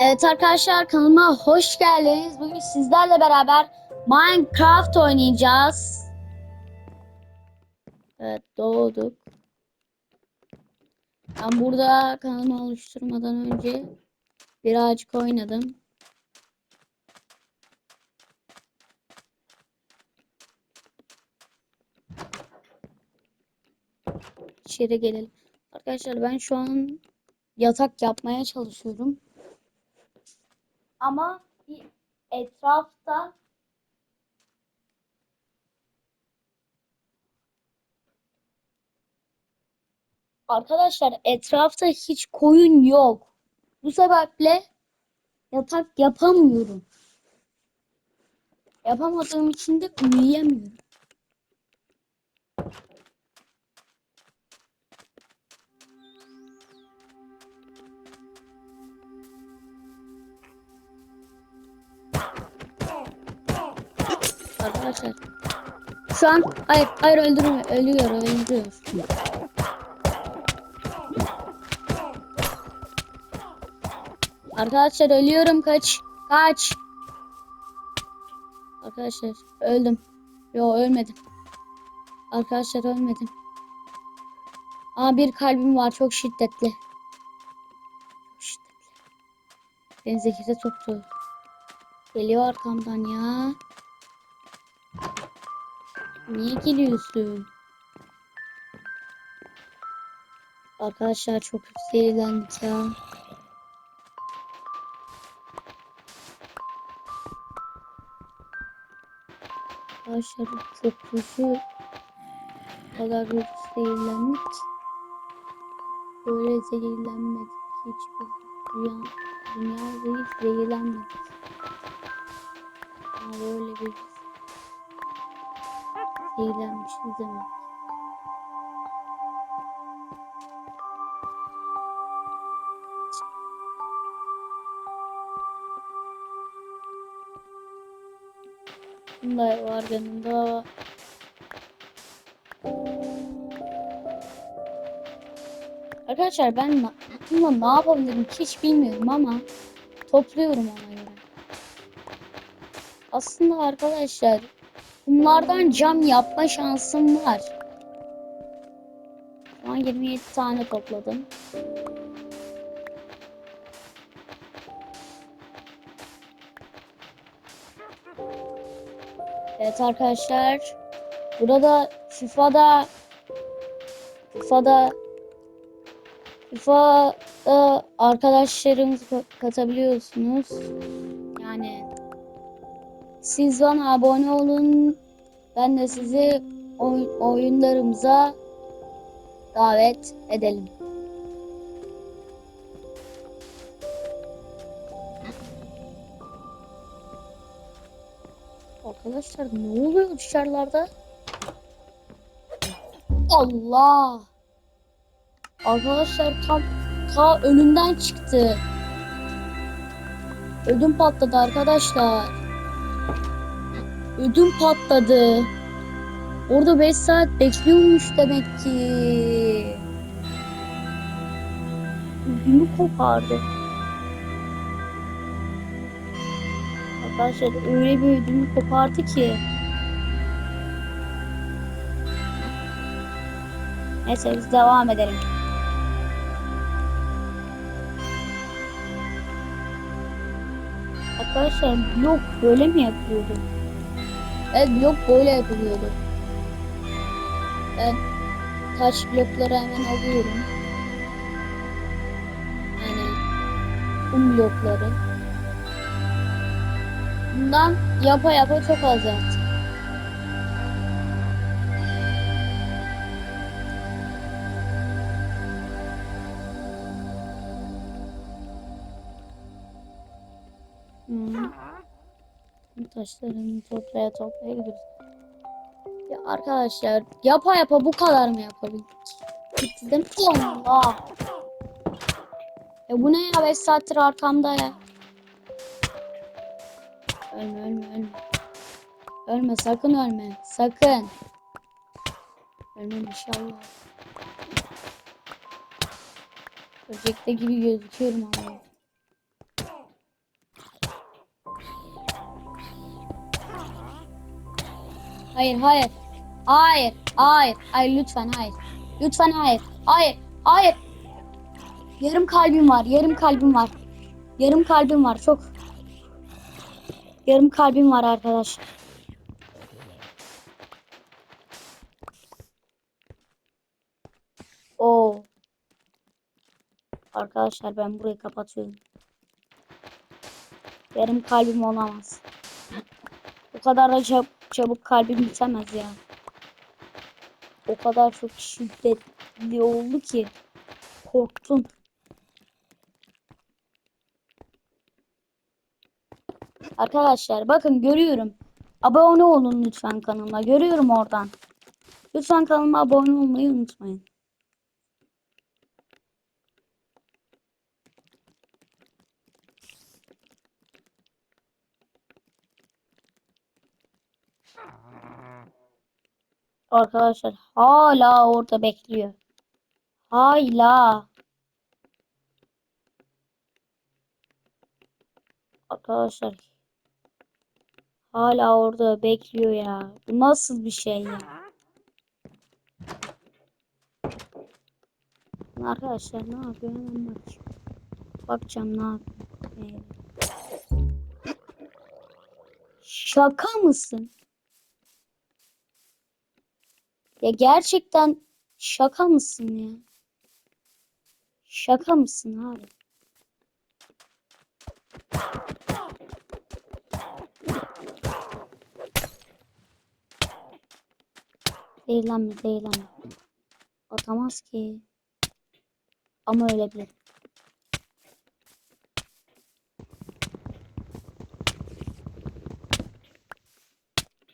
Evet arkadaşlar kanalıma hoş geldiniz. Bugün sizlerle beraber Minecraft oynayacağız. Evet doğduk. Ben burada kanalımı oluşturmadan önce birazcık oynadım. İçeri gelelim. Arkadaşlar ben şu an yatak yapmaya çalışıyorum. Ama etrafta Arkadaşlar etrafta hiç koyun yok. Bu sebeple yatak yapamıyorum. Yapamadığım için de uyuyamıyorum. Arkadaşlar şu an hayır hayır öldürme ölüyor öldürüyor. Arkadaşlar ölüyorum kaç kaç. Arkadaşlar öldüm. Yo ölmedim. Arkadaşlar ölmedim. Aa bir kalbim var çok şiddetli. Çok şiddetli. Beni zehirde soktu. Geliyor arkamdan ya. Niye geliyorsun? Arkadaşlar çok zehirlendik ya. Arkadaşlar çok kötü. Kadar kötü zehirlendik. Böyle zehirlenmedik. Hiçbir dünya, dünyada hiç zehirlenmedik. Ama böyle bir zehirlenmişiz demek. Bunda var yanında. Arkadaşlar ben bununla ne yapabilirim hiç bilmiyorum ama topluyorum ona göre. Aslında arkadaşlar bunlardan cam yapma şansım var. Şu an 27 tane topladım. Evet arkadaşlar. Burada FIFA'da FIFA'da FIFA'da arkadaşlarımızı katabiliyorsunuz. Siz bana abone olun. Ben de sizi oy- oyunlarımıza davet edelim. Arkadaşlar ne oluyor dışarılarda? Allah! Arkadaşlar tam ta önümden çıktı. Ödüm patladı arkadaşlar. Ödüm patladı. Orada 5 saat bekliyormuş demek ki. Ödümü kopardı. Arkadaşlar öyle bir ödümü kopardı ki. Neyse biz devam edelim. Arkadaşlar blok böyle mi yapıyordu? Evet blok böyle yapılıyordu. Ben taş blokları hemen alıyorum. Yani kum blokları. Bundan yapa yapa çok az yaptım. Taşlarını toplaya toplaya gidiyoruz. Ya arkadaşlar yapa yapa bu kadar mı yapabildik? Mi? Allah. Ya bu ne ya 5 saattir arkamda ya. Ölme ölme ölme. Ölme sakın ölme. Sakın. Ölmem inşallah. Böcekte gibi gözüküyorum ama. Hayır hayır. Hayır. Hayır. Hayır lütfen hayır. Lütfen hayır. Hayır. Hayır. Yarım kalbim var. Yarım kalbim var. Yarım kalbim var. Çok. Yarım kalbim var arkadaşlar. Oo. Arkadaşlar ben burayı kapatıyorum. Yarım kalbim olamaz. O kadar da çab- çabuk kalbim bitemez ya. O kadar çok şiddetli oldu ki korktum. Arkadaşlar bakın görüyorum. Abone olun lütfen kanalıma. Görüyorum oradan. Lütfen kanalıma abone olmayı unutmayın. Arkadaşlar hala orada bekliyor. Hala. Arkadaşlar hala orada bekliyor ya. Bu nasıl bir şey ya? Arkadaşlar ne yapıyor hemen. Bakacağım ne yapıyor. Şaka mısın? Ya gerçekten şaka mısın ya? Şaka mısın abi? Zehirlenme, zehirlenme. Atamaz ki. Ama ölebilir.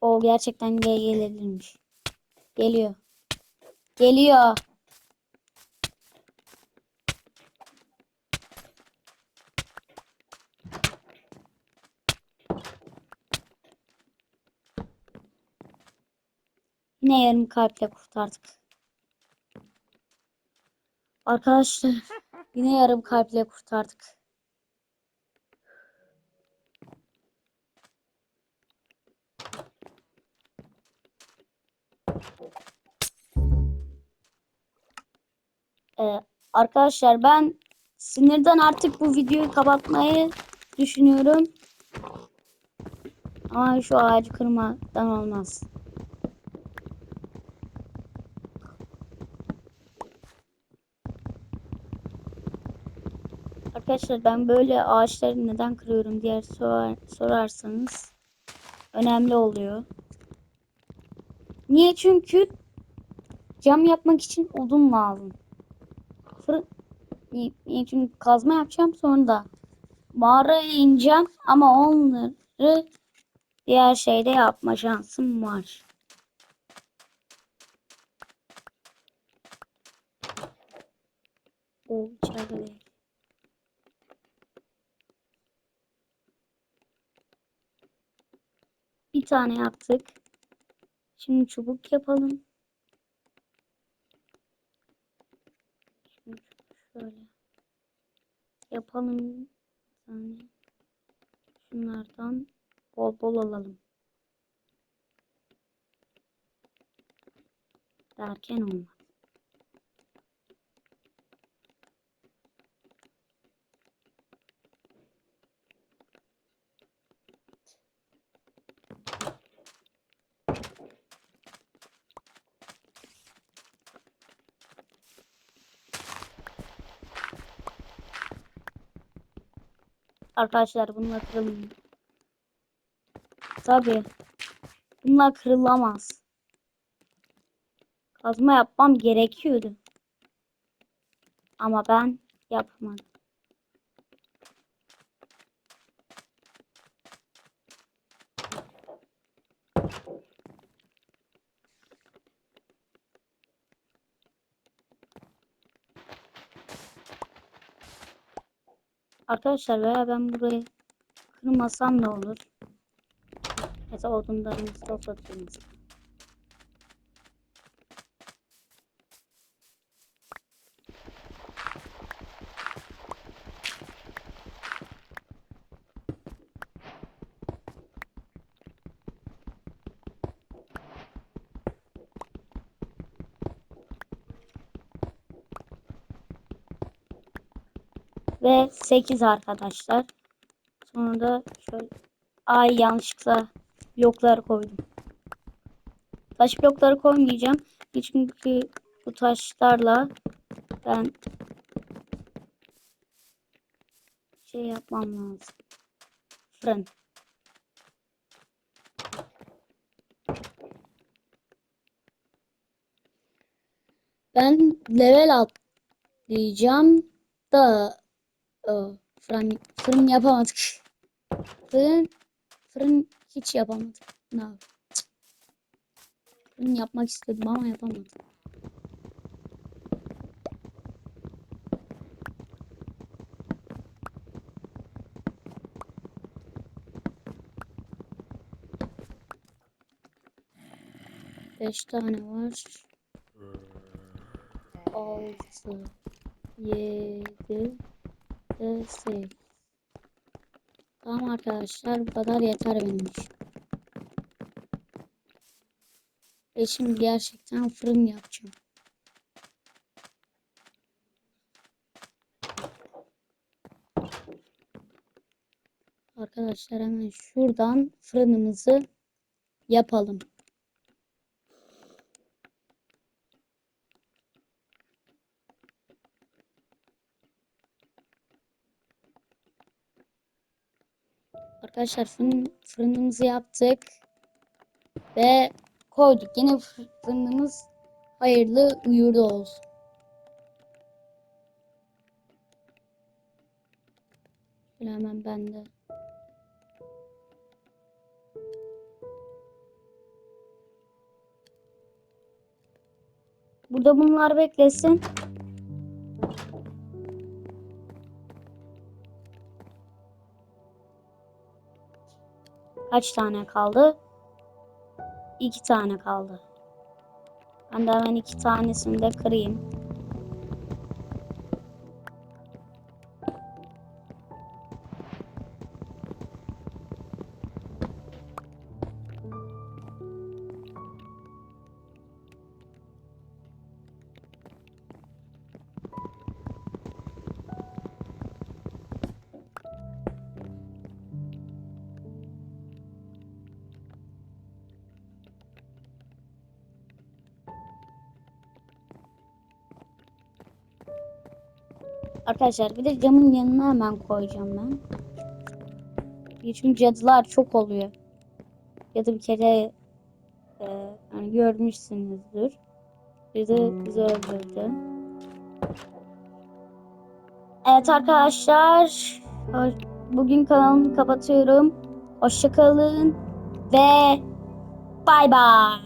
O gerçekten gel gelebilirmiş. Geliyor. Geliyor. Yine yarım kalple kurtardık. Arkadaşlar yine yarım kalple kurtardık. Ee, arkadaşlar ben sinirden artık bu videoyu kapatmayı düşünüyorum. Ama şu ağacı kırmadan olmaz. Arkadaşlar ben böyle ağaçları neden kırıyorum diye sorar, sorarsanız önemli oluyor. Niye? Çünkü cam yapmak için odun lazım. Çünkü kazma yapacağım sonra da mağaraya ineceğim ama onları diğer şeyde yapma şansım var. O içeride değil. Bir tane yaptık. Şimdi çubuk yapalım. Şimdi şöyle yapalım. Tane. Şunlardan bol bol alalım. Derken olmaz. Arkadaşlar bununla kırılmıyor. Tabii. Bununla kırılamaz. Kazma yapmam gerekiyordu. Ama ben yapmadım. Arkadaşlar veya ben burayı kırmasam ne olur? Mesela odunlarımızı topladığımız. Ve 8 arkadaşlar. Sonra da şöyle ay yanlışlıkla blokları koydum. Taş blokları koymayacağım. Çünkü bu taşlarla ben şey yapmam lazım. Fırın. Ben level atlayacağım da fırın, fırın yapamadık. Fırın, fırın hiç yapamadık. Ne. Fırın yapmak istedim ama yapamadım. Beş tane var. Altı, yedi ve sekiz. Tamam arkadaşlar bu kadar yeter benim için. Ve şimdi gerçekten fırın yapacağım. Arkadaşlar hemen şuradan fırınımızı yapalım. Arkadaşlar fırın, fırınımızı yaptık. Ve koyduk. Yine fırınımız hayırlı uğurlu olsun. Şöyle hemen ben de. Burada bunlar beklesin. Kaç tane kaldı? İki tane kaldı. Ben de hemen iki tanesini de kırayım. Arkadaşlar bir de camın yanına hemen koyacağım ben. Çünkü cadılar çok oluyor. Ya da bir kere e, hani görmüşsünüzdür. Bir de bizi öldürdü. Evet arkadaşlar. Bugün kanalımı kapatıyorum. Hoşçakalın ve bay bay.